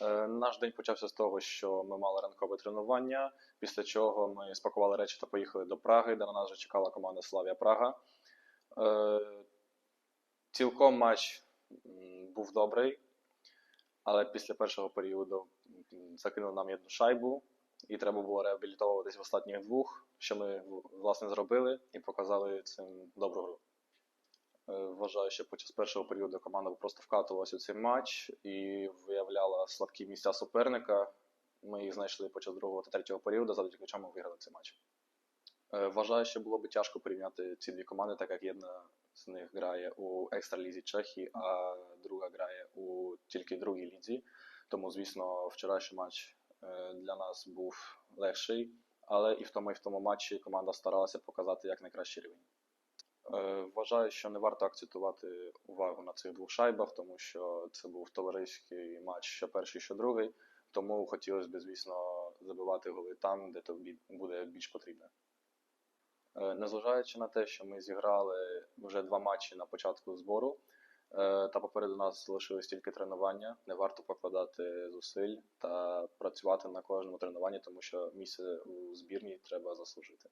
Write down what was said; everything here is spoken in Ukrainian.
Е, Наш день почався з того, що ми мали ранкове тренування, після чого ми спакували речі та поїхали до Праги, де на нас вже чекала команда Славія Прага. Е, Цілком матч був добрий, але після першого періоду закинули нам одну шайбу, і треба було реабілітовуватись в останніх двох, що ми власне зробили і показали цим добру гру. Е, Вважаю, що під час першого періоду команда просто вкатувалася у цей матч і виявляла слабкі місця суперника. Ми їх знайшли під другого та третього періоду, завдяки чому виграли цей матч. Е, Вважаю, що було б тяжко порівняти ці дві команди, так як jedna з них грає у екстралізі Чехії, а друга грає у тільки другій лізі. Тому, звісно, вчорашній матч е, для нас був легший, але і в тому, і в тому матчі команда старалася показати як найкращий рівень. Е, Вважаю, що не варто акцентувати увагу на цих двох шайбах, тому що це був товариський матч, що перший, що другий. Тому хотілося б, звісно, забивати голи там, де тобі буде більш потрібно. Е, Незважаючи на те, що ми зіграли вже два матчі на початку збору, е, та попереду нас залишилось тільки тренування, не варто покладати зусиль та працювати на кожному тренуванні, тому що місце у збірній треба заслужити.